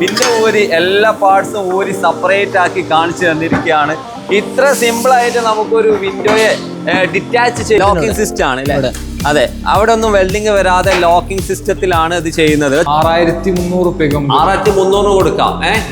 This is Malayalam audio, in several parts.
വിൻഡോ ഊരി എല്ലാ പാർട്സും ഊരി സെപ്പറേറ്റ് ആക്കി കാണിച്ചു തന്നിരിക്കുകയാണ്. ഇത്ര സിമ്പിൾ ആയിട്ട് നമുക്കൊരു വിൻഡോയെ ഡിറ്റാച്ച് ചെയ്ത് ലോക്കിംഗ് സിസ്റ്റം ആണ് അല്ലേ? അതെ. അവിടെ ഒന്നും വെൽഡിങ് വരാതെ ലോക്കിംഗ് സിസ്റ്റത്തിലാണ് ഇത് ചെയ്യുന്നത്. ആറായിരത്തി മുന്നൂറ് ആറായിരത്തി മുന്നൂറ് കൊടുക്കാം ഏഹ്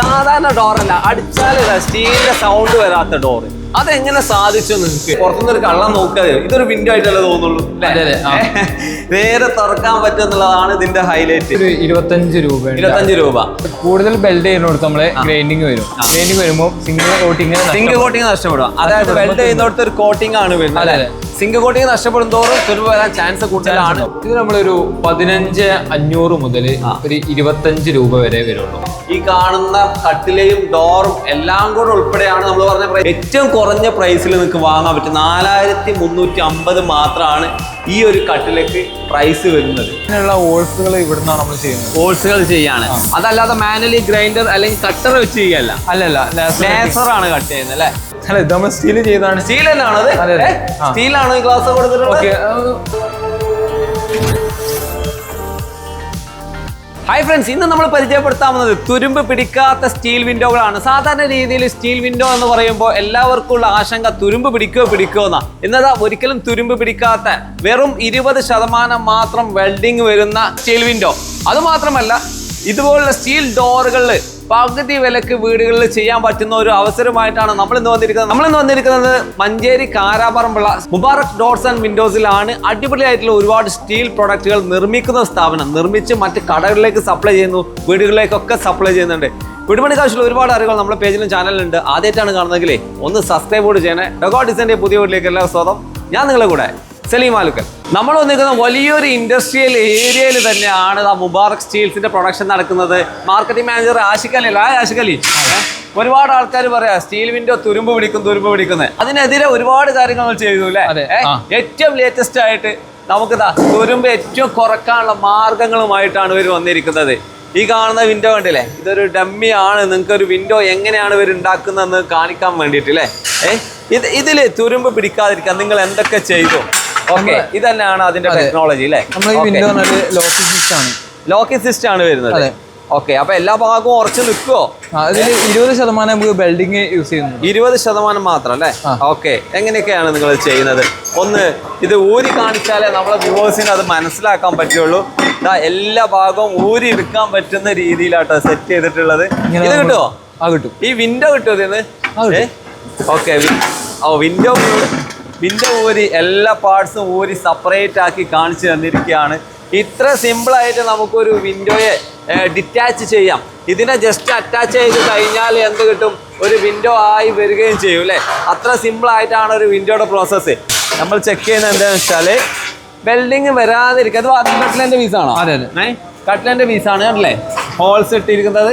സാധാരണ ഡോറല്ല അടിച്ചാൽ സ്റ്റീലിന്റെ സൗണ്ട് വരാത്ത ഡോറ് അതെങ്ങനെ സാധിച്ചു നിങ്ങൾക്ക് പുറത്തുനിന്ന് ഒരു കള്ളം നോക്കാതെ. ഇതൊരു വിൻഡോ ആയിട്ടല്ലേ തോന്നുള്ളൂ നേരെ തുറക്കാൻ പറ്റുന്നുള്ളതാണ് ഇതിന്റെ ഹൈലൈറ്റ് ഇരുപത്തഞ്ച് രൂപ ഇരുപത്തഞ്ച് രൂപ. കൂടുതൽ ബെൽഡ് ചെയ്യുന്നിടത്ത് നമ്മൾ ഗ്രൈൻഡിങ് വരും. ഗ്രൈൻഡിങ് വരുമ്പോൾ സിംഗിൾ കോട്ടിങ് സിംഗിൾ കോട്ടിങ് നഷ്ടപ്പെടും. അതായത് ബെൽഡ് ചെയ്യുന്നിടത്ത് ഒരു കോട്ടിംഗ് ആണ് വരുന്നത് സിങ്ക് കോട്ടിങ് നഷ്ടപ്പെടും തോറും തെരുവ് വരാൻ ചാൻസ് കൂടുതലാണ്. ഇത് നമ്മളൊരു പതിനഞ്ച് അഞ്ഞൂറ് മുതൽ ഒരു ഇരുപത്തഞ്ച് രൂപ വരെ വരുള്ളൂ. ഈ കാണുന്ന കട്ടിലയും ഡോറും എല്ലാം കൂടെ ഉൾപ്പെടെയാണ് നമ്മൾ പറഞ്ഞ ഏറ്റവും കുറഞ്ഞ പ്രൈസിൽ നിങ്ങൾക്ക് വാങ്ങാൻ പറ്റും. നാലായിരത്തി മുന്നൂറ്റി അമ്പത് മാത്രമാണ് ഈ ഒരു കട്ടിലേക്ക് പ്രൈസ് വരുന്നത്. ഇതിനുള്ള ഹോൾസുകൾ ഇവിടുന്നാണ് നമ്മൾ ചെയ്യുന്നത്. ഓൾസുകൾ ചെയ്യാണ്. അതല്ലാതെ മാനുവലി ഗ്രൈൻഡർ അല്ലെങ്കിൽ കട്ടർ വെച്ച് ചെയ്യല്ല. അല്ലല്ല ലാസർ ആണ് കട്ട് ചെയ്യുന്നത് അല്ലേ? അല്ല ഇത് നമ്മൾ സ്റ്റീൽ ചെയ്താണ് സ്റ്റീൽ തന്നെയാണത്? അതെ, അതെ. ആ. സ്റ്റീലാണ് ഈ ക്ലാസ് കൊടുത്തിട്ടുള്ളത് ഹായ് ഫ്രണ്ട്സ് ഇന്ന് നമ്മൾ പരിചയപ്പെടുത്താവുന്നത് തുരുമ്പ് പിടിക്കാത്ത സ്റ്റീൽ വിൻഡോകളാണ് സാധാരണ രീതിയിൽ സ്റ്റീൽ വിൻഡോ എന്ന് പറയുമ്പോൾ എല്ലാവർക്കും ഉള്ള ആശങ്ക തുരുമ്പ് പിടിക്കോ പിടിക്കോ എന്നാ എന്നതാ ഒരിക്കലും തുരുമ്പ് പിടിക്കാത്ത വെറും ഇരുപത് ശതമാനം മാത്രം വെൽഡിങ് വരുന്ന സ്റ്റീൽ വിൻഡോ അതുമാത്രമല്ല ഇതുപോലുള്ള സ്റ്റീൽ ഡോറുകളിൽ പകുതി വിലക്ക് വീടുകളിൽ ചെയ്യാൻ പറ്റുന്ന ഒരു അവസരമായിട്ടാണ് നമ്മൾ ഇന്ന് വന്നിരിക്കുന്നത്. നമ്മൾ ഇന്ന് വന്നിരിക്കുന്നത് മഞ്ചേരി കാരാപറമ്പുള്ള മുബാറക് ഡോർസ് ആൻഡ് വിൻഡോസിലാണ്. അടിപൊളിയായിട്ടുള്ള ഒരുപാട് സ്റ്റീൽ പ്രൊഡക്റ്റുകൾ നിർമ്മിക്കുന്ന സ്ഥാപനം. നിർമ്മിച്ച് മറ്റ് കടകളിലേക്ക് സപ്ലൈ ചെയ്യുന്നു വീടുകളിലേക്കൊക്കെ സപ്ലൈ ചെയ്യുന്നുണ്ട്. വീടുപണി കാശുള്ള ഒരുപാട് അറിവുകൾ നമ്മുടെ പേജിലും ചാനലിലുണ്ട്. ആദ്യമായിട്ടാണ് കാണുന്നതെങ്കിലേ ഒന്ന് സബ്സ്ക്രൈബ് കൂടി ചെയ്യണേ. ഡെഗോ ഡിസൈന്റെ പുതിയ വീട്ടിലേക്ക് എല്ലാ സ്വാഗതം. ഞാൻ നിങ്ങളെ കൂടെ സലീം ആലുക്കൽ. നമ്മൾ വന്നിരിക്കുന്ന വലിയൊരു ഇൻഡസ്ട്രിയൽ ഏരിയയിൽ തന്നെയാണ് ആ മുബാറക് സ്റ്റീൽസിന്റെ പ്രൊഡക്ഷൻ നടക്കുന്നത്. മാർക്കറ്റിംഗ് മാനേജർ ആഷിഖ് അലി അല്ലേ? ആഷിഖ് അലി. ഒരുപാട് ആൾക്കാർ പറയാ സ്റ്റീൽ വിൻഡോ തുരുമ്പ് പിടിക്കും തുരുമ്പ് പിടിക്കുന്നത് അതിനെതിരെ ഒരുപാട് കാര്യങ്ങൾ നമ്മൾ ചെയ്തു അല്ലേ. ഏറ്റവും ലേറ്റസ്റ്റ് ആയിട്ട് നമുക്ക് തുരുമ്പ് ഏറ്റവും കുറക്കാനുള്ള മാർഗങ്ങളുമായിട്ടാണ് ഇവർ വന്നിരിക്കുന്നത്. ഈ കാണുന്ന വിൻഡോ കണ്ടില്ലേ? ഇതൊരു ഡമ്മി ആണ്. നിങ്ങൾക്ക് ഒരു വിൻഡോ എങ്ങനെയാണ് ഇവർ ഉണ്ടാക്കുന്നതെന്ന് കാണിക്കാൻ വേണ്ടിയിട്ട് അല്ലേ? ഏ? ഇത് ഇതിൽ തുരുമ്പ് പിടിക്കാതിരിക്കാൻ നിങ്ങൾ എന്തൊക്കെ ചെയ്തു? ഓക്കെ ഇത് തന്നെയാണ് അതിന്റെ ടെക്നോളജി അല്ലേ ലോക്കി ലോക്ക് സിസ്റ്റം ആണ്. സിസ്റ്റം ആണ് വരുന്നത്. ഓക്കെ അപ്പൊ എല്ലാ ഭാഗവും ഉറച്ചു നിൽക്കുവോ? ഇരുപത് ശതമാനം നമുക്ക് ബെൽഡിങ് യൂസ് ചെയ്യുന്നു ഇരുപത് ശതമാനം മാത്രം അല്ലേ. ഓക്കെ എങ്ങനെയൊക്കെയാണ് നിങ്ങൾ ചെയ്യുന്നത്? ഒന്ന് ഇത് ഊരി കാണിച്ചാലേ നമ്മളെ വ്യൂവേഴ്സിന് അത് മനസ്സിലാക്കാൻ പറ്റുള്ളൂ. എല്ലാ ഭാഗവും ഊരി എടുക്കാൻ പറ്റുന്ന രീതിയിലാട്ടോ സെറ്റ് ചെയ്തിട്ടുള്ളത്. ഇത് കിട്ടുമോ ആ കിട്ടും. ഈ വിൻഡോ കിട്ടുമോ ഇതിന് ഓക്കെ ഓ വിൻഡോ വിൻഡോ ഊരി എല്ലാ പാർട്സും ഊരി സെപ്പറേറ്റ് ആക്കി കാണിച്ചു തന്നിരിക്കുകയാണ്. ഇത്ര സിമ്പിളായിട്ട് നമുക്കൊരു വിൻഡോയെ ഡിറ്റാച്ച് ചെയ്യാം. ഇതിനെ ജസ്റ്റ് അറ്റാച്ച് ചെയ്ത് കഴിഞ്ഞാൽ എന്ത് കിട്ടും? ഒരു വിൻഡോ ആയി വരികയും ചെയ്യും അല്ലേ? അത്ര സിമ്പിളായിട്ടാണ് ഒരു വിൻഡോയുടെ പ്രോസസ്സ് നമ്മൾ ചെക്ക് ചെയ്യുന്നത് എന്താണെന്ന് വെച്ചാൽ വെൽഡിങ് വരാതിരിക്കുക അത് കട്ട്ലന്റെ പീസാണോ അതെ, അതെ. കട്ട്ലന്റെ പീസാണ് അല്ലേ? ഹോൾസ് ഇട്ടിരിക്കുന്നത്.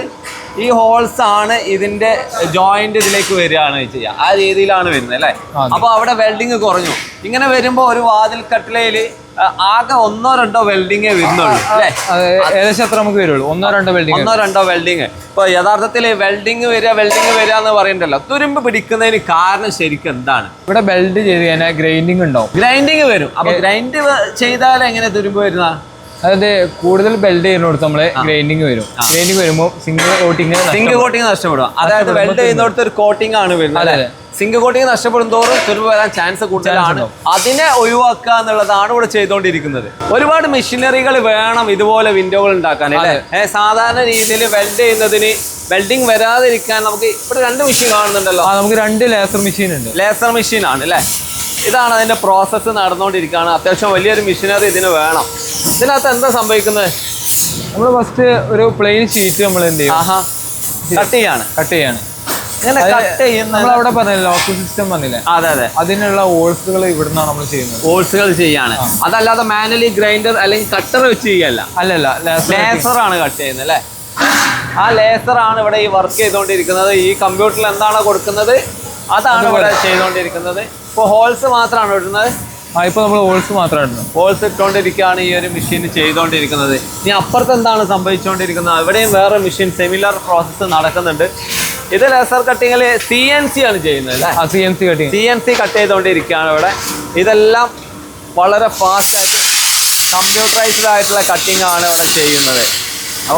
ഈ ഹോൾസ് ആണ് ഇതിന്റെ ജോയിന്റ് ഇതിലേക്ക് വരികയാണ് ചെയ്യുക ആ രീതിയിലാണ് വരുന്നത് അല്ലേ? അപ്പോൾ അപ്പൊ അവിടെ വെൽഡിങ് കുറഞ്ഞു. ഇങ്ങനെ വരുമ്പോൾ ഒരു വാതിൽ കട്ടിലയിൽ ആകെ ഒന്നോ രണ്ടോ വെൽഡിങ്ങേ വരുന്നുള്ളൂ അല്ലേ? ഏകദേശം എത്ര നമുക്ക് വരുള്ളൂ? ഒന്നോ രണ്ടോ വെൽഡിങ് ഒന്നോ രണ്ടോ വെൽഡിങ് ഇപ്പൊ യഥാർത്ഥത്തിൽ വെൽഡിങ് വരിക വെൽഡിങ് വരിക എന്ന് പറയണ്ടല്ലോ. തുരുമ്പ് പിടിക്കുന്നതിന് കാരണം ശരിക്കും എന്താണ്? ഇവിടെ ബെൽഡ് ചെയ്ത് കഴിഞ്ഞാൽ ഗ്രൈൻഡിങ് ഉണ്ടാവും. ഗ്രൈൻഡിങ് വരും. അപ്പൊ ഗ്രൈൻഡ് ചെയ്താൽ എങ്ങനെ തുരുമ്പ് വരുന്ന? അതായത് കൂടുതൽ ബെൽഡ് ചെയ്യുന്നിടത്ത് നമ്മൾ ഗ്രൈൻഡിങ് വരും. ഗ്രൈൻഡിങ് വരുമ്പോൾ സിംഗിൾ കോട്ടിങ് സിംഗിൾ കോട്ടിങ് നഷ്ടപ്പെടും. അതായത് വെൽഡ് ചെയ്യുന്നിടത്ത് ഒരു കോട്ടിംഗ് ആണ് വരുന്നത് അതെ, സിങ്ക് കോട്ടിങ് നഷ്ടപ്പെടും തോറും തുരുമ്പ് വരാൻ ചാൻസ് കൂടുതലാണ്. അതിനെ ഒഴിവാക്കുക എന്നുള്ളതാണ് ഇവിടെ ചെയ്തുകൊണ്ടിരിക്കുന്നത്. ഒരുപാട് മെഷീനറികൾ വേണം ഇതുപോലെ വിൻഡോകൾ ഉണ്ടാക്കാൻ അല്ലേ? സാധാരണ രീതിയിൽ വെൽഡ് ചെയ്യുന്നതിന് വെൽഡിങ് വരാതിരിക്കാൻ നമുക്ക് ഇവിടെ രണ്ട് മെഷീൻ കാണുന്നുണ്ടല്ലോ. നമുക്ക് രണ്ട് ലേസർ മെഷീൻ ഉണ്ട്. ലേസർ മെഷീൻ ആണ് അല്ലേ? ഇതാണ് അതിന്റെ പ്രോസസ്സ് നടന്നുകൊണ്ടിരിക്കുകയാണ്. അത്യാവശ്യം വലിയൊരു മെഷീനറി ഇതിന് വേണം. ഇതിനകത്ത് എന്താ സംഭവിക്കുന്നത്? നമ്മൾ ഫസ്റ്റ് ഒരു പ്ലെയിൻ ഷീറ്റ് നമ്മൾ എന്ത് ചെയ്യും? ആഹാ. കട്ട് ചെയ്യാണ്. കട്ട് ചെയ്യാണ്. നമ്മളവിടെ പറഞ്ഞില്ലേ ലോക്ക് സിസ്റ്റം പറഞ്ഞില്ലേ അതെ അതെ. അതിനുള്ള ഓൾസുകൾ ഇവിടുന്നാണ് നമ്മൾ ചെയ്യുന്നത്. ഓൾസുകൾ ചെയ്യാണ്. അതല്ലാതെ മാനുവലി ഗ്രൈൻഡർ അല്ലെങ്കിൽ കട്ടർ വെച്ച് ചെയ്യല്ല അല്ലല്ല ലേസർ ലേസർ ആണ് കട്ട് ചെയ്യുന്നത് അല്ലേ? ആ ലേസർ ആണ് ഇവിടെ ഈ വർക്ക് ചെയ്തുകൊണ്ടിരിക്കുന്നത്. ഈ കമ്പ്യൂട്ടറിൽ എന്താണോ കൊടുക്കുന്നത്? അതാണ് ഇവിടെ ചെയ്തുകൊണ്ടിരിക്കുന്നത്. ഇപ്പോൾ ഹോൾസ് മാത്രമാണ് ഇടുന്നത്. ആ ഇപ്പൊ നമ്മൾ ഹോൾസ് മാത്രമാണ് ഹോൾസ് ഇട്ടുകൊണ്ടിരിക്കുകയാണ് ഈ ഒരു മെഷീൻ ചെയ്തുകൊണ്ടിരിക്കുന്നത് ഇനി അപ്പുറത്ത് എന്താണ് സംഭവിച്ചുകൊണ്ടിരിക്കുന്നത് അവിടെയും വേറെ മെഷീൻ സെമിലർ പ്രോസസ്സ് നടക്കുന്നുണ്ട്. ഇത് ലേസർ കട്ടിങ്ങിൽ സി എൻ സി ആണ് ചെയ്യുന്നത് അല്ലേ? C N C cutting C N C cut ചെയ്തുകൊണ്ടിരിക്കുകയാണ് ഇവിടെ. ഇതെല്ലാം വളരെ ഫാസ്റ്റ് ആയിട്ട് കമ്പ്യൂട്ടറൈസ്ഡ് ആയിട്ടുള്ള കട്ടിംഗ് ആണ് ഇവിടെ ചെയ്യുന്നത്. ഓ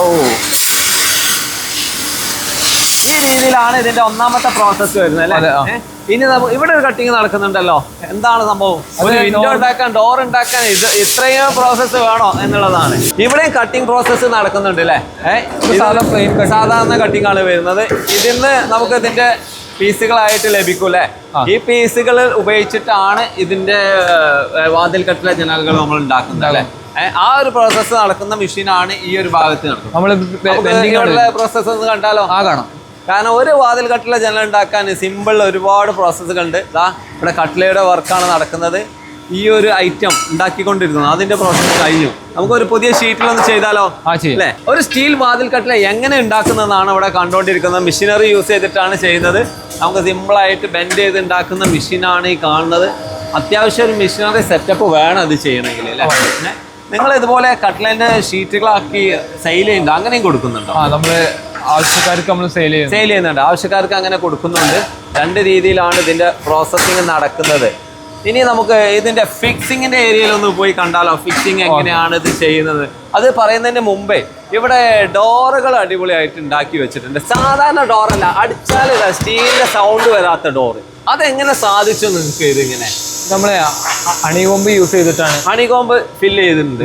ഈ രീതിയിലാണ് ഇതിന്റെ ഒന്നാമത്തെ പ്രോസസ്സ് വരുന്നത് അല്ലേ? ഇനി ഇവിടെ ഒരു കട്ടിങ് നടക്കുന്നുണ്ടല്ലോ. എന്താണ് സംഭവം? ഒരു വിൻഡോ ഉണ്ടാക്കാൻ ഡോർ ഉണ്ടാക്കാൻ ഇത് ഇത്രയും പ്രോസസ്സ് വേണോ എന്നുള്ളതാണ്. ഇവിടെയും കട്ടിങ് പ്രോസസ്സ് നടക്കുന്നുണ്ട് അല്ലേ സാധാരണ കട്ടിങ് ആണ് വരുന്നത്. ഇതിന്ന് നമുക്ക് ഇതിന്റെ പീസുകളായിട്ട് ലഭിക്കും അല്ലേ. ഈ പീസുകൾ ഉപയോഗിച്ചിട്ടാണ് ഇതിന്റെ വാതിൽ കട്ടിലെ ജനലുകൾ നമ്മൾ ഉണ്ടാക്കുന്നത് അല്ലേ ആ ഒരു പ്രോസസ്സ് നടക്കുന്ന മെഷീനാണ് ഈ ഒരു ഭാഗത്ത് നടക്കുന്നത്. പ്രോസസ്സ് ഒന്ന് കണ്ടാലോ? ആ കാണാം. കാരണം ഒരു വാതിൽ കട്ടില ജനൽ ഉണ്ടാക്കാൻ സിമ്പിൾ ഒരുപാട് പ്രോസസ്സുകൾ ഉണ്ട്. ഇതാ ഇവിടെ കട്ടിലയുടെ വർക്കാണ് നടക്കുന്നത്. ഈ ഒരു ഐറ്റം ഉണ്ടാക്കിക്കൊണ്ടിരുന്നു അതിന്റെ പ്രോസസ്സ് കഴിഞ്ഞു. നമുക്ക് ഒരു പുതിയ ഷീറ്റിലൊന്ന് ചെയ്താലോ? അല്ലേ? ഒരു സ്റ്റീൽ വാതിൽ കട്ടില എങ്ങനെ ഉണ്ടാക്കുന്നതാണ് ഇവിടെ കണ്ടുകൊണ്ടിരിക്കുന്നത് മെഷീനറി യൂസ് ചെയ്തിട്ടാണ് ചെയ്യുന്നത്. നമുക്ക് സിമ്പിളായിട്ട് ബെൻഡ് ചെയ്ത് ഉണ്ടാക്കുന്ന മെഷീനാണ് ഈ കാണുന്നത്. അത്യാവശ്യം ഒരു മെഷീനറി സെറ്റപ്പ് വേണം ഇത് ചെയ്യണമെങ്കിൽ അല്ലേ? നിങ്ങൾ ഇതുപോലെ കട്ട്ലൈന്റെ ഷീറ്റുകളാക്കി സെയിൽ ചെയ്യുന്നുണ്ടോ. അങ്ങനെയും കൊടുക്കുന്നുണ്ടോ? ആ നമ്മൾ ആവശ്യക്കാർക്ക് നമ്മൾ സെയിൽ ചെയ്യുന്നു സെയിൽ ചെയ്യുന്നുണ്ട്. ആവശ്യക്കാർക്ക് അങ്ങനെ കൊടുക്കുന്നുണ്ട്. രണ്ട് രീതിയിലാണ് ഇതിന്റെ പ്രോസസ്സിങ് നടക്കുന്നത്. ഇനി നമുക്ക് ഇതിന്റെ ഫിക്സിങ്ങിന്റെ ഏരിയയിൽ ഒന്ന് പോയി കണ്ടാലോ? ഫിക്സിങ് എങ്ങനെയാണ് ഇത് ചെയ്യുന്നത്? അത് പറയുന്നതിന് മുമ്പേ ഇവിടെ ഡോറുകൾ അടിപൊളിയായിട്ട് ഉണ്ടാക്കി വെച്ചിട്ടുണ്ട്. സാധാരണ ഡോറല്ല. അടിച്ചാൽ സ്റ്റീലിന്റെ സൗണ്ട് വരാത്ത ഡോറ്. അതെങ്ങനെ സാധിച്ചു നിങ്ങൾക്ക് ഇതിങ്ങനെ നമ്മളെ അണികോമ്പ് യൂസ് ചെയ്തിട്ടാണ്. അണികോമ്പ് ഫില്ല് ചെയ്തിട്ടുണ്ട്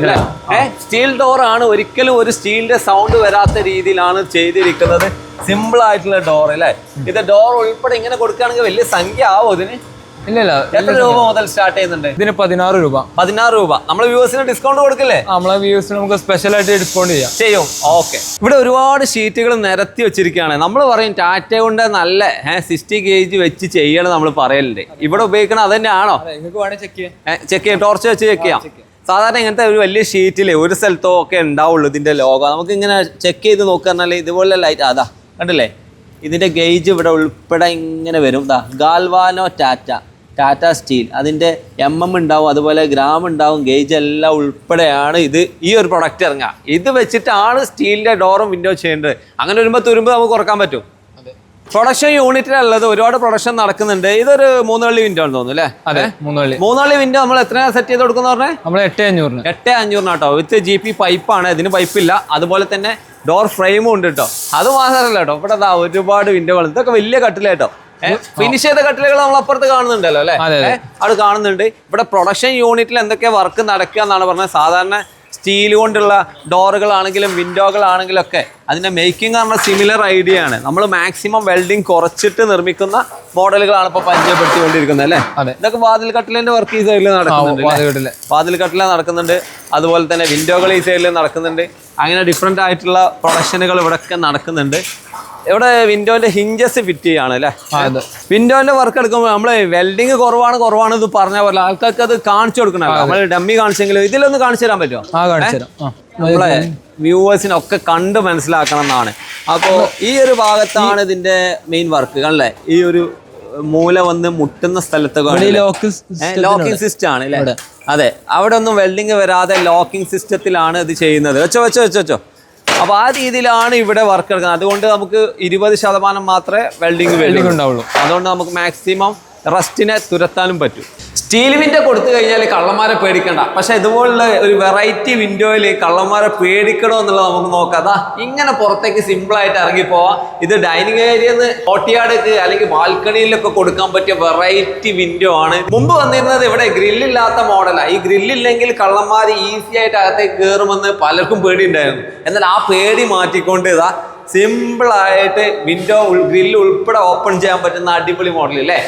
സ്റ്റീൽ ഡോർ ആണ് ഒരിക്കലും ഒരു സ്റ്റീലിന്റെ സൗണ്ട് വരാത്ത രീതിയിലാണ് ചെയ്തിരിക്കുന്നത്. സിമ്പിൾ ആയിട്ടുള്ള ഡോർ അല്ലേ? ഇത് ഡോർ ഉൾപ്പെടെ ഇങ്ങനെ കൊടുക്കുകയാണെങ്കിൽ വലിയ സംഖ്യ ആവും ഇതിന് എത്ര രൂപ മുതൽ സ്റ്റാർട്ട് ചെയ്യുന്നുണ്ട്? ഇതിന് പതിനാറ് രൂപ. പതിനാറ് രൂപ. വ്യൂവേഴ്സിന് ഡിസ്കൗണ്ട് കൊടുക്കില്ലേ? നമ്മളെ വ്യൂസിന് നമുക്ക് സ്പെഷ്യൽ ആയിട്ട് ഡിസ്കൗണ്ട് ചെയ്യാം. ചെയ്യും. ഓക്കെ. ഇവിടെ ഒരുപാട് ഷീറ്റുകൾ നിരത്തി വെച്ചിരിക്കുകയാണ്. നമ്മൾ പറയും ടാറ്റ കൊണ്ട് നല്ല സിക്സ്റ്റി കെ ജി വെച്ച് ചെയ്യണം നമ്മൾ പറയലുണ്ട്. ഇവിടെ ഉപയോഗിക്കണം അത് തന്നെയാണോ ചെക്ക് ചെയ്യാം. ടോർച്ച് വെച്ച് ചെക്ക് ചെയ്യാം. സാധാരണ ഇങ്ങനത്തെ ഒരു വലിയ ഷീറ്റിൽ ഒരു സ്ഥലത്തോ ഒക്കെ ഉണ്ടാവുള്ളൂ ഇതിന്റെ ലോഗോ നമുക്ക് ഇങ്ങനെ ചെക്ക് ചെയ്ത് നോക്കുകയാണെങ്കിൽ ഇതുപോലെ ലൈറ്റ് അതാ കണ്ടില്ലേ? ഇതിന്റെ ഗേജ് ഇവിടെ ഉൾപ്പെടെ ഇങ്ങനെ വരും. ഗാൽവാനോ ടാറ്റ ടാറ്റ സ്റ്റീൽ അതിന്റെ എം എം ഉണ്ടാവും അതുപോലെ ഗ്രാം ഉണ്ടാവും ഗേജ് എല്ലാം ഉൾപ്പെടെയാണ് ഇത് ഈ ഒരു പ്രൊഡക്റ്റ് ഇറങ്ങുക. ഇത് വെച്ചിട്ടാണ് സ്റ്റീലിന്റെ ഡോറും വിൻഡോ ചെയ്യേണ്ടത്. അങ്ങനെ വരുമ്പോൾ തുരുമ്പ് നമുക്ക് കുറയ്ക്കാൻ പറ്റും. പ്രൊഡക്ഷൻ യൂണിറ്റിലുള്ളത് ഒരുപാട് പ്രൊഡക്ഷൻ നടക്കുന്നുണ്ട്. ഇതൊരു മൂന്നുവള്ളി വിൻഡോ ആണെന്ന് തോന്നുന്നു അല്ലേ? അതെ മൂന്ന് വള്ളി മൂന്നാളി വിൻഡോ നമ്മൾ എത്രയാണ് സെറ്റ് ചെയ്ത് കൊടുക്കുന്ന പറഞ്ഞാൽ നമ്മൾ എട്ട് അഞ്ഞൂറിന്. എട്ട് അഞ്ഞൂറിനാട്ടോ വിത്ത് ജി പി പൈപ്പാണ് ഇതിന് പൈപ്പില്ല അതുപോലെ തന്നെ ഡോർ ഫ്രെയിമും ഉണ്ട് കേട്ടോ അത് മാത്രമല്ല കേട്ടോ ഇവിടെ ഒരുപാട് വിൻഡോകൾ ഇതൊക്കെ വലിയ കട്ടില കേട്ടോ ഫിനിഷ് ചെയ്ത കട്ടിലുകൾ നമ്മൾ അപ്പുറത്ത് കാണുന്നുണ്ടല്ലോ അല്ലെ. അവിടെ കാണുന്നുണ്ട്. ഇവിടെ പ്രൊഡക്ഷൻ യൂണിറ്റിൽ എന്തൊക്കെ വർക്ക് നടക്കുക എന്നാണ് പറഞ്ഞത്. സാധാരണ സ്റ്റീൽ കൊണ്ടുള്ള ഡോറുകളാണെങ്കിലും വിൻഡോകളാണെങ്കിലും ഒക്കെ അതിന്റെ മേക്കിംഗ് പറഞ്ഞ സിമിലർ ഐഡിയ ആണ്. നമ്മൾ മാക്സിമം വെൽഡിങ് കുറച്ചിട്ട് നിർമ്മിക്കുന്ന മോഡലുകളാണ് ഇപ്പോൾ പരിചയപ്പെടുത്തിക്കൊണ്ടിരിക്കുന്നത് അല്ലേ. ഇതൊക്കെ വാതിൽ കട്ടിലിന്റെ വർക്ക് ഈ സൈഡിൽ നടക്കുന്നുണ്ട് വാതിൽ കട്ടില. നടക്കുന്നുണ്ട്. അതുപോലെ തന്നെ വിൻഡോകൾ ഈ സൈഡിൽ നടക്കുന്നുണ്ട്. അങ്ങനെ ഡിഫറെന്റ് ആയിട്ടുള്ള പ്രൊഡക്ഷനുകൾ ഇവിടെയൊക്കെ നടക്കുന്നുണ്ട്. ഇവിടെ വിൻഡോന്റെ ഹിഞ്ചസ് ഫിറ്റ് ചെയ്യാണ് അല്ലേ? വിൻഡോന്റെ വർക്ക് എടുക്കുമ്പോൾ നമ്മൾ വെൽഡിങ് കുറവാണ് കുറവാണ് ഇത് പറഞ്ഞ പോലെ ആൾക്കാർക്ക് അത് കാണിച്ചു കൊടുക്കണം. നമ്മൾ ഡമ്മി കാണിച്ചെങ്കിലും ഇതിലൊന്ന് കാണിച്ചു തരാൻ പറ്റുമോ? കാണിച്ചു തരാം. നമ്മളെ വ്യൂവേഴ്സിനൊക്കെ കണ്ട് മനസ്സിലാക്കണം എന്നാണ് അപ്പോൾ ഈ ഒരു ഭാഗത്താണ് ഇതിന്റെ മെയിൻ വർക്ക് അല്ലേ? ഈ ഒരു മൂല വന്ന് മുട്ടുന്ന സ്ഥലത്ത് ലോക്ക് ലോക്കിംഗ് സിസ്റ്റം ആണ് അല്ലേ? അതെ. അവിടെ ഒന്നും വെൽഡിങ് വരാതെ ലോക്കിംഗ് സിസ്റ്റത്തിലാണ് ഇത് ചെയ്യുന്നത്. വെച്ചോ വെച്ചോ വെച്ചോ വെച്ചോ. അപ്പൊ ആ രീതിയിലാണ് ഇവിടെ വർക്ക് എടുക്കുന്നത്. അതുകൊണ്ട് നമുക്ക് ഇരുപത് ശതമാനം മാത്രമേ വെൽഡിങ് വെൽഡിംഗ് ഉണ്ടാവുള്ളൂ. അതുകൊണ്ട് നമുക്ക് മാക്സിമം റസ്റ്റിനെ തുരത്താനും പറ്റും. സ്റ്റീൽ വിൻഡോ കൊടുത്തു കഴിഞ്ഞാൽ കള്ളന്മാരെ പേടിക്കണ്ട. പക്ഷെ ഇതുപോലുള്ള ഒരു വെറൈറ്റി വിൻഡോയിൽ കള്ളന്മാരെ പേടിക്കണോ എന്നുള്ളത് നമുക്ക് നോക്കാം. അതാ ഇങ്ങനെ പുറത്തേക്ക് സിമ്പിൾ ആയിട്ട് ഇറങ്ങി പോവാം. ഇത് ഡൈനിങ് ഏരിയയിൽ നിന്ന് കോട്ടിയാടേക്ക് അല്ലെങ്കിൽ ബാൽക്കണിയിലൊക്കെ കൊടുക്കാൻ പറ്റിയ വെറൈറ്റി വിൻഡോ ആണ്. മുമ്പ് വന്നിരുന്നത് ഇവിടെ ഗ്രില്ലില്ലാത്ത മോഡലാണ് ഈ ഗ്രില്ലില്ലെങ്കിൽ കള്ളന്മാർ ഈസി ആയിട്ട് അകത്തേക്ക് കയറുമെന്ന് പലർക്കും പേടി ഉണ്ടായിരുന്നു എന്നാൽ ആ പേടി മാറ്റിക്കൊണ്ട് ഇതാ സിമ്പിൾ ആയിട്ട് വിൻഡോ ഗ്രില്ല് ഉൾപ്പെടെ ഓപ്പൺ ചെയ്യാൻ പറ്റുന്ന അടിപൊളി മോഡൽ അല്ലേ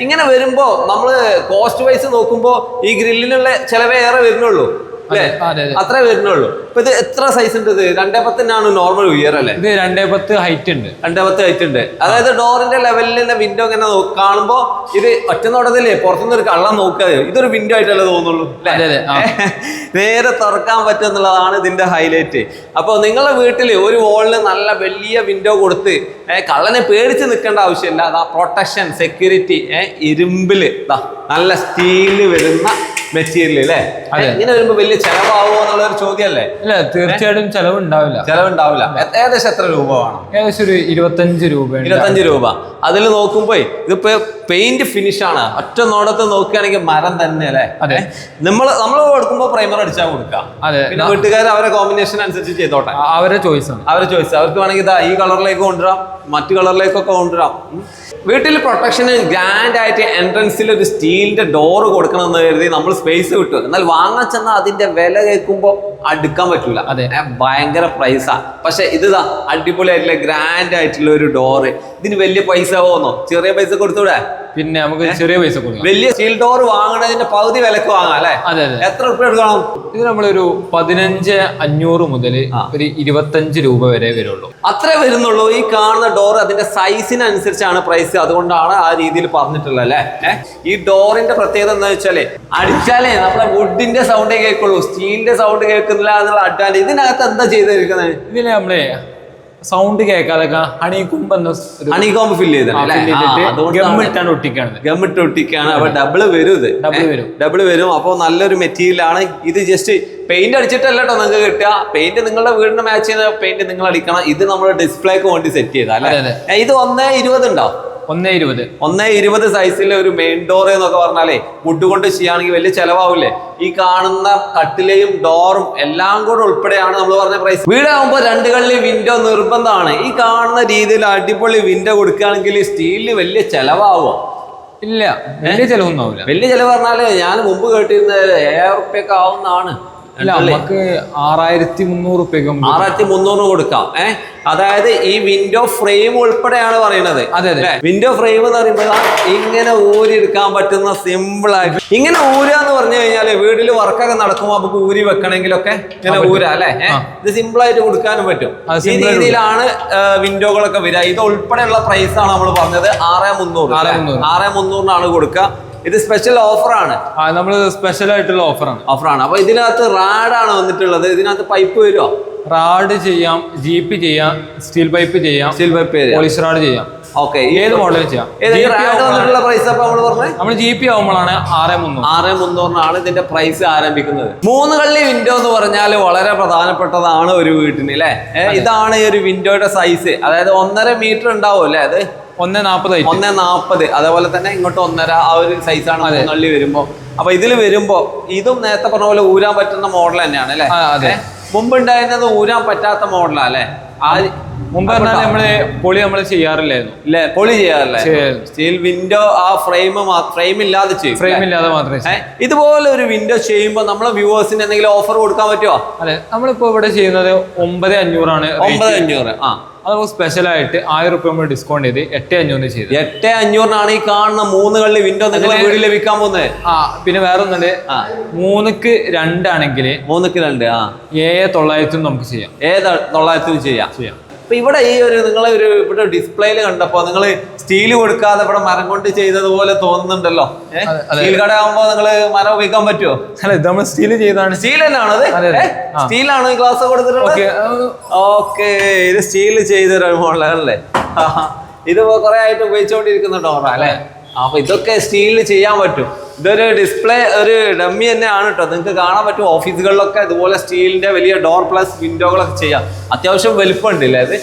ഇങ്ങനെ വരുമ്പോ നമ്മൾ കോസ്റ്റ് വൈസ് നോക്കുമ്പോ ഈ ഗ്രില്ലിനുള്ള ചിലവേ ഏറെ വരുന്നുള്ളൂ. അല്ലേ? അതെ അതെ. അത്രേ വരുന്നുള്ളൂ. ഇപ്പൊ ഇത് എത്ര സൈസ് ഉണ്ട് ഇത്? രണ്ടേ പത്തിനാണ് നോർമൽ ഉയർ അല്ലേ? ഇത് രണ്ടേ പത്ത് ഹൈറ്റ് ഉണ്ട്. രണ്ടേ പത്ത് ഹൈറ്റ് ഉണ്ട്. അതായത് ഡോറിന്റെ ലെവലിൽ തന്നെ വിൻഡോ ഇങ്ങനെ കാണുമ്പോ ഇത് ഒറ്റ നോട്ടത്തില്ലേ പുറത്തുനിന്ന് ഒരു കള്ളം നോക്കാതെ ഇതൊരു വിൻഡോ ആയിട്ടല്ലേ തോന്നുള്ളൂ നേരെ തുറക്കാൻ പറ്റും എന്നുള്ളതാണ് ഇതിന്റെ ഹൈലൈറ്റ് അപ്പോൾ നിങ്ങളുടെ വീട്ടിൽ ഒരു വോളിന് നല്ല വലിയ വിൻഡോ കൊടുത്ത് കള്ളനെ പേടിച്ച് നിൽക്കേണ്ട ആവശ്യമില്ല. അതാ പ്രൊട്ടക്ഷൻ സെക്യൂരിറ്റി ഇരുമ്പിൽ. നല്ല സ്റ്റീൽ വരുന്ന മെറ്റീരിയൽ അല്ലേ. ഇങ്ങനെ വരുമ്പോ വലിയ ചെലവാകുമോ എന്നുള്ള ഒരു ചോദ്യമല്ലേ? ഇല്ല തീർച്ചയായിട്ടും ചെലവ് ഉണ്ടാവില്ല ചെലവുണ്ടാവില്ല എ- ഏകദേശം എത്ര രൂപ വേണം? ഏകദേശം ഒരു ഇരുപത്തഞ്ച് രൂപ ഇരുപത്തഞ്ച് രൂപ. അതിൽ നോക്കുമ്പോ ഇതിപ്പോ പെയിന്റ് ഫിനിഷ് ആണ്. ഒറ്റ നോടത്ത് നോക്കുകയാണെങ്കിൽ മരം തന്നെ അല്ലേ? അതെ. നമ്മൾ നമ്മൾ കൊടുക്കുമ്പോ പ്രൈമർ അടിച്ചാൽ കൊടുക്കാം. അതെ. പിന്നെ വീട്ടുകാർ അവരെ കോമ്പിനേഷൻ അനുസരിച്ച് ചെയ്തോട്ടെ. അവരെ ചോയ്സ് ആണ്. അവരെ ചോയ്സ് അവർക്ക് വേണമെങ്കിൽ ഇതാ ഈ കളറിലേക്ക് കൊണ്ടുവരാം മറ്റു കളറിലേക്കൊക്കെ കൊണ്ടുവരാം. വീട്ടിൽ പ്രൊട്ടക്ഷന് ഗ്രാൻഡ് ആയിട്ട് എൻട്രൻസിൽ ഒരു സ്റ്റീലിന്റെ ഡോറ് കൊടുക്കണം എന്ന് കരുതി നമ്മൾ സ്പേസ് വിട്ടു. എന്നാൽ വാങ്ങാൻ ചെന്നാൽ അതിന്റെ വില കേൾക്കുമ്പോൾ അടുക്കാൻ പറ്റൂല. അതെ. ഭയങ്കര പ്രൈസാ പക്ഷെ ഇതാ അടിപൊളിയായിട്ടുള്ള ഗ്രാൻഡ് ആയിട്ടുള്ള ഒരു ഡോറ് ഇതിന് വലിയ പൈസ പോകുന്നോ ചെറിയ പൈസ കൊടുത്തൂടെ? പിന്നെ നമുക്ക് ചെറിയ പൈസ കൊടുക്കാം. വലിയ സ്റ്റീൽ ഡോർ വാങ്ങണതിന്റെ പകുതി വിലക്ക് വാങ്ങാം അല്ലെ? അതെ അതെ. എത്ര റുപ്യ എടുക്കണം? ഇത് നമ്മളൊരു പതിനഞ്ച് അഞ്ഞൂറ് മുതൽ ഒരു ഇരുപത്തഞ്ച് രൂപ വരെ വരുള്ളൂ. അത്ര വരുന്നുള്ളൂ. ഈ കാണുന്ന ഡോർ അതിന്റെ സൈസിനനുസരിച്ചാണ് പ്രൈസ് അതുകൊണ്ടാണ് ആ രീതിയിൽ പറഞ്ഞിട്ടുള്ളത് അല്ലേ? ഈ ഡോറിന്റെ പ്രത്യേകത എന്താ വെച്ചാൽ അടിച്ചാലേ നമ്മുടെ വുഡിന്റെ സൗണ്ടേ കേൾക്കുള്ളൂ. സ്റ്റീലിന്റെ സൗണ്ട് കേൾക്കുന്നില്ല എന്നുള്ള അഡ്വാന്റേജ് ഇതിനകത്ത് എന്താ ചെയ്തിരിക്കുന്നത്? ഇതിൽ നമ്മളെ സൗണ്ട് കേൾക്കാതെ ഹണിക്കുമ്പ് ഹണികോമ്പ് ഫില്ല് ചെയ്തിട്ട് ഒട്ടിക്കാണത്. ഗമ്മിട്ട് ഒട്ടിക്കാണ് അപ്പൊ ഡബിൾ വരും ഇത്. ഡബിൾ വരും. അപ്പോൾ നല്ലൊരു മെറ്റീരിയൽ ആണ്. ഇത് ജസ്റ്റ് പെയിന്റ് അടിച്ചിട്ടല്ല കേട്ടോ നിങ്ങൾക്ക് കിട്ടുക. പെയിന്റ് നിങ്ങളുടെ വീടിന് മാച്ച് ചെയ്യുന്ന പെയിന്റ് നിങ്ങൾ അടിക്കണം. ഇത് നമ്മൾ ഡിസ്പ്ലേക്ക് വേണ്ടി സെറ്റ് ചെയ്താ അല്ലേ? അതെ, ഏ, ഇത് ഒന്നേ ഇരുപത് ഉണ്ടോ? ഒന്നേ ഇരുപത്. ഒന്നേ ഇരുപത് സൈസിലെ ഒരു മെയിൻ ഡോർ എന്നൊക്കെ പറഞ്ഞാലേ വുഡ് കൊണ്ട് ചെയ്യുകയാണെങ്കിൽ വലിയ ചെലവാവില്ലേ? ഈ കാണുന്ന കട്ടിലെയും ഡോറും എല്ലാം കൂടെ ഉൾപ്പെടെയാണ് നമ്മൾ പറഞ്ഞ പ്രൈസ് വീടാകുമ്പോൾ രണ്ട് കള്ളി വിൻഡോ നിർബന്ധമാണ്. ഈ കാണുന്ന രീതിയിൽ അടിപൊളി വിൻഡോ കൊടുക്കുകയാണെങ്കിൽ സ്റ്റീലിന് വലിയ ചെലവാകുമോ ഇല്ല വലിയ ചെലവൊന്നും ആവില്ല. വലിയ ചെലവ് പറഞ്ഞാൽ ഞാൻ മുമ്പ് കേട്ടിരുന്നത് ഏഴായിരം റുപ്യൊക്കെ ആവുന്നതാണ്. നമുക്ക് ആറായിരത്തി മുന്നൂറ് റുപ്യക്ക് ആറായിരത്തി മുന്നൂറ് കൊടുക്കാം. ഏഹ് അതായത് ഈ വിൻഡോ ഫ്രെയിം ഉൾപ്പെടെയാണ് പറയുന്നത്. അതെ, അതെ. വിൻഡോ ഫ്രെയിം എന്ന് പറയുമ്പോൾ ഇങ്ങനെ ഊരി എടുക്കാൻ പറ്റുന്ന സിമ്പിൾ ആയിട്ട് ഇങ്ങനെ ഊരുക എന്ന് പറഞ്ഞു കഴിഞ്ഞാൽ വീട്ടിൽ വർക്കൊക്കെ നടക്കുമ്പോൾ നമുക്ക് ഊരി വെക്കണമെങ്കിലൊക്കെ ഇങ്ങനെ ഊരാ അല്ലെ? ഇത് സിമ്പിൾ ആയിട്ട് കൊടുക്കാനും പറ്റും. ഈ രീതിയിലാണ് വിൻഡോകളൊക്കെ വരിക. ഇത് ഉൾപ്പെടെയുള്ള പ്രൈസ് ആണ് നമ്മൾ പറഞ്ഞത് ആറ് മുന്നൂറ്. ആറ് മുന്നൂറിനാണ് കൊടുക്കുക. ഇത് സ്പെഷ്യൽ ഓഫറാണ് ആ നമ്മൾ സ്പെഷ്യൽ ആയിട്ടുള്ള ഓഫറാണ് ഓഫറാണ് അപ്പൊ ഇതിനകത്ത് റാഡാണ് വന്നിട്ടുള്ളത്. ഇതിനകത്ത് പൈപ്പ് വരുമോ റാഡ് ചെയ്യാം ജീപ്പ് ചെയ്യാം സ്റ്റീൽ പൈപ്പ് ചെയ്യാം സ്റ്റീൽ പൈപ്പ് പോളിഷ് റാഡ് ചെയ്യാം. ഓക്കെ ഏത് മോഡൽ ചെയ്യാം? പ്രൈസ് നമ്മൾ ജി പി ആവുമ്പോഴാണ് ആറ് മുന്നൂറ്. ആറ് മുന്നൂറിനാണ് ഇതിന്റെ പ്രൈസ് ആരംഭിക്കുന്നത്. മൂന്ന് കള്ളി വിൻഡോ എന്ന് പറഞ്ഞാൽ വളരെ പ്രധാനപ്പെട്ടതാണ് ഒരു വീട്ടിന് അല്ലെ ഇതാണ് ഈ ഒരു വിൻഡോയുടെ സൈസ് അതായത് ഒന്നര മീറ്റർ ഉണ്ടാവും അല്ലേ അത്? ഒന്ന് നാൽപ്പത് ഒന്ന് നാൽപ്പത് അതേപോലെ തന്നെ ഇങ്ങോട്ട് ഒന്നര ആ ഒരു സൈസാണ് മൂന്നള്ളി വരുമ്പോ. അപ്പൊ ഇതിൽ വരുമ്പോ ഇതും നേരത്തെ പറഞ്ഞ പോലെ ഊരാൻ പറ്റുന്ന മോഡൽ തന്നെയാണ് അല്ലെ? അതെ. മുമ്പ് ഉണ്ടായിരുന്നത് ഊരാൻ പറ്റാത്ത മോഡലാ അല്ലെ? ആ മുമ്പ് പറഞ്ഞാൽ നമ്മൾ പൊളി നമ്മൾ ചെയ്യാറില്ലായിരുന്നു. ഇല്ലേ? പൊളി ചെയ്യാറില്ലേ. സ്റ്റീൽ വിൻഡോ ആ ഫ്രെയിം ഫ്രെയിം ഇല്ലാതെ ചെയ്യും ഫ്രെയിം ഇല്ലാതെ മാത്രമേ ഇതുപോലെ ഒരു വിൻഡോ ചെയ്യുമ്പോൾ നമ്മളെ വ്യൂവേഴ്സിന് എന്തെങ്കിലും ഓഫർ കൊടുക്കാൻ പറ്റുമോ അതെ. നമ്മളിപ്പോ ഇവിടെ ചെയ്യുന്നത് ഒമ്പത് അഞ്ഞൂറാണ് ഒമ്പത് അഞ്ഞൂറ് ആ. അത് സ്പെഷ്യൽ ആയിട്ട് ആയിരം റുപ്യ നമ്മൾ ഡിസ്കൗണ്ട് ചെയ്ത് എട്ട് അഞ്ഞൂറിന് ചെയ്ത്. എട്ട് അഞ്ഞൂറിനാണ് ഈ കാണുന്ന മൂന്ന് കള്ളി വിൻഡോ നിങ്ങളെ വീട്ടിൽ ലഭിക്കാൻ പോകുന്നത്. ആ പിന്നെ വേറെ ഒന്നുണ്ട് ആ. മൂന്നുക്ക് രണ്ടാണെങ്കിൽ മൂന്നുക്ക് രണ്ട് ആ. ഏഴ് തൊള്ളായിരത്തി നമുക്ക് ചെയ്യാം. ഏ തൊള്ളായിരത്തി ചെയ്യാം. ചെയ്യാം. അപ്പൊ ഇവിടെ ഈ ഒരു നിങ്ങളെ ഒരു ഇവിടെ ഡിസ്പ്ലേയിൽ കണ്ടപ്പോ നിങ്ങൾ സ്റ്റീൽ കൊടുക്കാതെ ഇവിടെ മരം കൊണ്ട് ചെയ്തതുപോലെ തോന്നുന്നുണ്ടല്ലോ. സ്റ്റീൽ കട ആകുമ്പോ നിങ്ങൾ മരം ഉപയോഗിക്കാൻ പറ്റുമോ അല്ല ഇത് നമ്മൾ സ്റ്റീൽ ചെയ്താണ്. സ്റ്റീൽ തന്നെയാണ്. സ്റ്റീലാണ് ഈ ഗ്ലാസ് കൊടുത്തിട്ടുള്ളത്? ഓക്കെ ഇത് സ്റ്റീൽ ചെയ്തൊരു മോഡലല്ലേ ഇത് കുറെ ആയിട്ട് ഉപയോഗിച്ചുകൊണ്ടിരിക്കുന്ന ഡോറ അല്ലേ? അപ്പൊ ഇതൊക്കെ സ്റ്റീലിൽ ചെയ്യാൻ പറ്റും. ഇതൊരു ഡിസ്പ്ലേ ഒരു ഡമ്മി തന്നെയാണ് കേട്ടോ നിങ്ങൾക്ക് കാണാൻ പറ്റും ഓഫീസുകളിലൊക്കെ ഇതുപോലെ സ്റ്റീലിന്റെ വലിയ ഡോർ പ്ലസ് വിൻഡോകളൊക്കെ ചെയ്യാം. അത്യാവശ്യം വലിപ്പമുണ്ട് ഇല്ലേ അത്.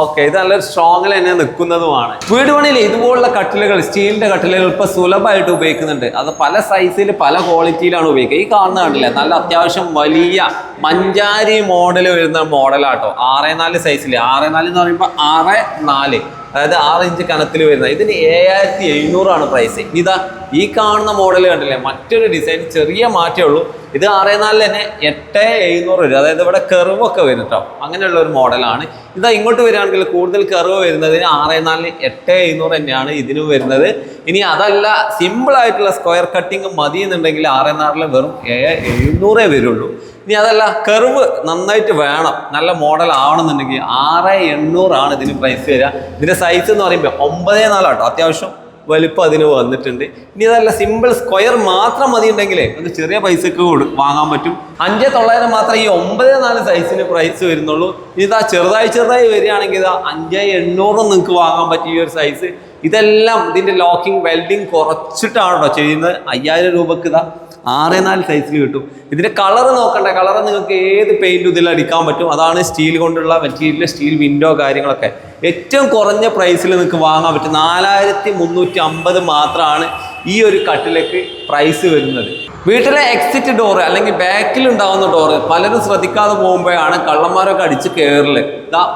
ഓക്കെ ഇത് നല്ല സ്ട്രോങ്ങിൽ തന്നെ നിൽക്കുന്നതുമാണ്. വീട് പണിയിൽ ഇതുപോലുള്ള കട്ടിലുകൾ സ്റ്റീലിന്റെ കട്ടിലുകൾ ഇപ്പൊ സുലഭമായിട്ട് ഉപയോഗിക്കുന്നുണ്ട്. അത് പല സൈസിൽ പല ക്വാളിറ്റിയിലാണ് ഉപയോഗിക്കുക. ഈ കാണുന്ന കണ്ടില്ലേ നല്ല അത്യാവശ്യം വലിയ മഞ്ചാരി മോഡൽ വരുന്ന മോഡലാട്ടോ ആറ് നാല് സൈസിൽ ആറ് നാല് എന്ന് പറയുമ്പോൾ ആറ് നാല്. അതായത് ആറ് ഇഞ്ച് കനത്തിൽ വരുന്ന ഇതിന് ഏഴായിരത്തി എഴുന്നൂറാണ് പ്രൈസ് ഇതാ ഈ കാണുന്ന മോഡൽ കണ്ടില്ലേ? മറ്റൊരു ഡിസൈൻ ചെറിയ മാറ്റമേ ഉള്ളൂ. ഇത് ആറേ നാലിൽ തന്നെ എട്ട് എഴുന്നൂറ് വരും. അതായത് ഇവിടെ കെറിവൊക്കെ വരും കേട്ടോ അങ്ങനെയുള്ള ഒരു മോഡലാണ് ഇതാ ഇങ്ങോട്ട് വരികയാണെങ്കിൽ കൂടുതൽ കെറിവ് വരുന്നതിന് ആറേ നാലിന് എട്ട് എഴുന്നൂറ് തന്നെയാണ് ഇതിനും വരുന്നത്. ഇനി അതല്ല സിമ്പിൾ ആയിട്ടുള്ള സ്ക്വയർ കട്ടിങ് മതി എന്നുണ്ടെങ്കിൽ ആറേ നാലിൽ വെറും ഏഴ് എഴുന്നൂറേ വരുള്ളൂ. ഇനി അതല്ല കർവ് നന്നായിട്ട് വേണം. നല്ല മോഡൽ ആവണമെന്നുണ്ടെങ്കിൽ ആറ് എണ്ണൂറാണ് ഇതിന് പ്രൈസ് വരിക. ഇതിന്റെ സൈസ് എന്ന് പറയുമ്പോൾ ഒമ്പതേ നാലാട്ടോ. അത്യാവശ്യം വലിപ്പം അതിന് വന്നിട്ടുണ്ട്. ഇനി അതല്ല സിമ്പിൾ സ്ക്വയർ മാത്രം മതി ഉണ്ടെങ്കിൽ അത് ചെറിയ പൈസക്ക് വാങ്ങാൻ പറ്റും. അഞ്ചേ തൊള്ളായിരം മാത്രം ഈ ഒമ്പത് നാല് സൈസിന് പ്രൈസ് വരുന്നുള്ളൂ. ഇതാ ചെറുതായി ചെറുതായി വരികയാണെങ്കിൽ ഇതാ അഞ്ചേ എണ്ണൂറും നിങ്ങൾക്ക് വാങ്ങാൻ പറ്റിയ ഒരു സൈസ് ഇതെല്ലാം ഇതിന്റെ ലോക്കിംഗ് വെൽഡിങ് കുറച്ചിട്ടാണോ ചെയ്യുന്നത്. അയ്യായിരം രൂപക്ക് ഇതാ ആറ് നാല് സൈസിൽ കിട്ടും. ഇതിന്റെ കളർ നോക്കണ്ട. കളർ നിങ്ങൾക്ക് ഏത് പെയിന്റ് ഇതിൽ അടിക്കാൻ പറ്റും. അതാണ് സ്റ്റീൽ കൊണ്ടുള്ള മെറ്റീരിയൽ സ്റ്റീൽ വിൻഡോ കാര്യങ്ങളൊക്കെ. ഏറ്റവും കുറഞ്ഞ പ്രൈസിൽ നിങ്ങൾക്ക് വാങ്ങാൻ പറ്റും. നാലായിരത്തി മുന്നൂറ്റി അമ്പത് മാത്രമാണ് ഈ ഒരു കട്ടിലേക്ക് പ്രൈസ് വരുന്നത്. വീട്ടിലെ എക്സിറ്റ് ഡോറ് അല്ലെങ്കിൽ ബാക്കിൽ ഉണ്ടാകുന്ന ഡോറ് പലരും ശ്രദ്ധിക്കാതെ പോകുമ്പോഴാണ് കള്ളന്മാരൊക്കെ അടിച്ച് കയറൽ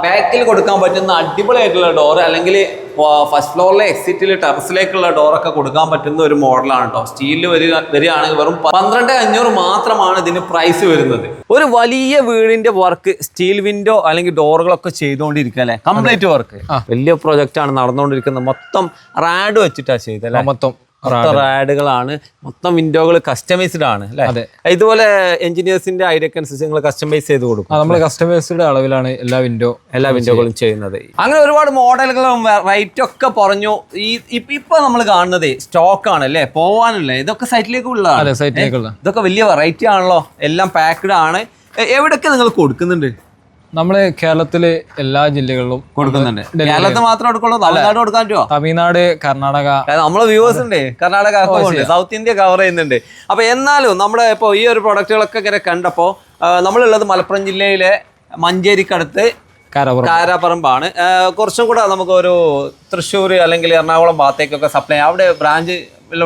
ബാക്കിൽ കൊടുക്കാൻ പറ്റുന്ന അടിപൊളിയായിട്ടുള്ള ഡോറ് അല്ലെങ്കിൽ ഫസ്റ്റ് ഫ്ലോറിലെ എക്സിറ്റിൽ ടെറസിലേക്കുള്ള ഡോറൊക്കെ കൊടുക്കാൻ പറ്റുന്ന ഒരു മോഡലാണ് കേട്ടോ സ്റ്റീലിൽ വരിക വരികയാണെങ്കിൽ വെറും പന്ത്രണ്ട് അഞ്ഞൂറ് മാത്രമാണ് ഇതിന് പ്രൈസ് വരുന്നത്. ഒരു വലിയ വീടിന്റെ വർക്ക് സ്റ്റീൽ വിൻഡോ അല്ലെങ്കിൽ ഡോറുകളൊക്കെ ചെയ്തുകൊണ്ടിരിക്കുക അല്ലെ? കംപ്ലീറ്റ് വർക്ക് വലിയ പ്രൊജക്റ്റ് ആണ് നടന്നുകൊണ്ടിരിക്കുന്നത് മൊത്തം റാഡ് വെച്ചിട്ടാണ് ചെയ്തല്ലേ മൊത്തം മൊത്തം. റാഡുകളാണ്. മൊത്തം വിൻഡോകൾ കസ്റ്റമൈസ്ഡ് ആണ് അല്ലേ? അതെ. ഇതുപോലെ എഞ്ചിനീയേഴ്സിന്റെ ഐഡിയ അനുസരിച്ച് നിങ്ങൾ കസ്റ്റമൈസ് ചെയ്ത് കൊടുക്കും. നമ്മൾ കസ്റ്റമൈസ്ഡ് അളവിലാണ് എല്ലാ വിൻഡോ എല്ലാ വിൻഡോകളും ചെയ്യുന്നത്. അങ്ങനെ ഒരുപാട് മോഡലുകളും റേറ്റ് ഒക്കെ പറഞ്ഞു ഈ ഇപ്പ- നമ്മൾ കാണുന്നത് സ്റ്റോക്ക് ആണ് അല്ലേ? പോവാനല്ലേ? ഇതൊക്കെ സൈറ്റിലേക്ക് ഉള്ളതാണ് ഇതൊക്കെ വലിയ വെറൈറ്റി ആണല്ലോ. എല്ലാം പാക്ക്ഡ് ആണ്. എവിടൊക്കെ നിങ്ങൾ കൊടുക്കുന്നുണ്ട്? നമ്മൾ കേരളത്തിലെ എല്ലാ ജില്ലകളിലും കൊടുക്കുന്നുണ്ട്. കേരളത്തിൽ മാത്രം കൊടുക്കുള്ളൂ തമിഴ്നാട് കൊടുക്കാൻ പറ്റുമോ തമിഴ്നാട് കർണാടക. നമ്മളെ വ്യൂവേഴ്സ് ഉണ്ട്. കർണാടക സൗത്ത് ഇന്ത്യ കവർ ചെയ്യുന്നുണ്ട്. അപ്പൊ എന്നാലും നമ്മുടെ ഇപ്പോൾ ഈ ഒരു പ്രൊഡക്റ്റുകളൊക്കെ ഇങ്ങനെ കണ്ടപ്പോൾ നമ്മളുള്ളത് മലപ്പുറം ജില്ലയിലെ മഞ്ചേരിക്കടുത്ത് കാരാപ്പറമ്പാണ് കുറച്ചും കൂടെ നമുക്ക് ഒരു തൃശ്ശൂർ അല്ലെങ്കിൽ എറണാകുളം ഭാഗത്തേക്കൊക്കെ സപ്ലൈ അവിടെ ബ്രാഞ്ച്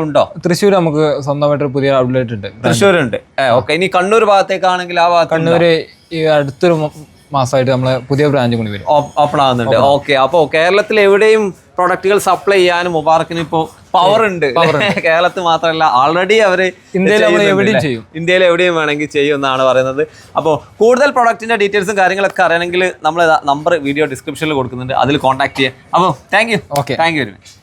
ഉണ്ടോ? തൃശ്ശൂർ നമുക്ക് സ്വന്തമായിട്ട് പുതിയ ഔട്ട്ലെറ്റ് ഉണ്ട്. തൃശ്ശൂർ ഉണ്ട് ഓക്കെ. ഇനി കണ്ണൂർ ഭാഗത്തേക്കാണെങ്കിൽ ആ കണ്ണൂര് ഈ അടുത്തൊരു മാസമായിട്ട് നമ്മളെ പുതിയ ബ്രാഞ്ച് കൂടി വരും. ഓപ്പൺ ആകുന്നുണ്ട് ഓക്കെ അപ്പോൾ കേരളത്തിൽ എവിടെയും പ്രൊഡക്റ്റുകൾ സപ്ലൈ ചെയ്യാനും മുബാറക്കിന് ഇപ്പോൾ പവർ ഉണ്ട്. കേരളത്തിൽ മാത്രമല്ല ഓൾറെഡി അവർ ഇന്ത്യയിൽ എവിടെയും ചെയ്യും. ഇന്ത്യയിൽ എവിടെയും വേണമെങ്കിൽ ചെയ്യും എന്നാണ് പറയുന്നത്. അപ്പോൾ കൂടുതൽ പ്രൊഡക്റ്റിന്റെ ഡീറ്റെയിൽസും കാര്യങ്ങളൊക്കെ അറിയണമെങ്കിൽ നമ്മൾ നമ്പർ വീഡിയോ ഡിസ്ക്രിപ്ഷനിൽ കൊടുക്കുന്നുണ്ട്. അതിൽ കോൺടാക്ട് ചെയ്യാം. അപ്പോൾ thank you okay thank you very much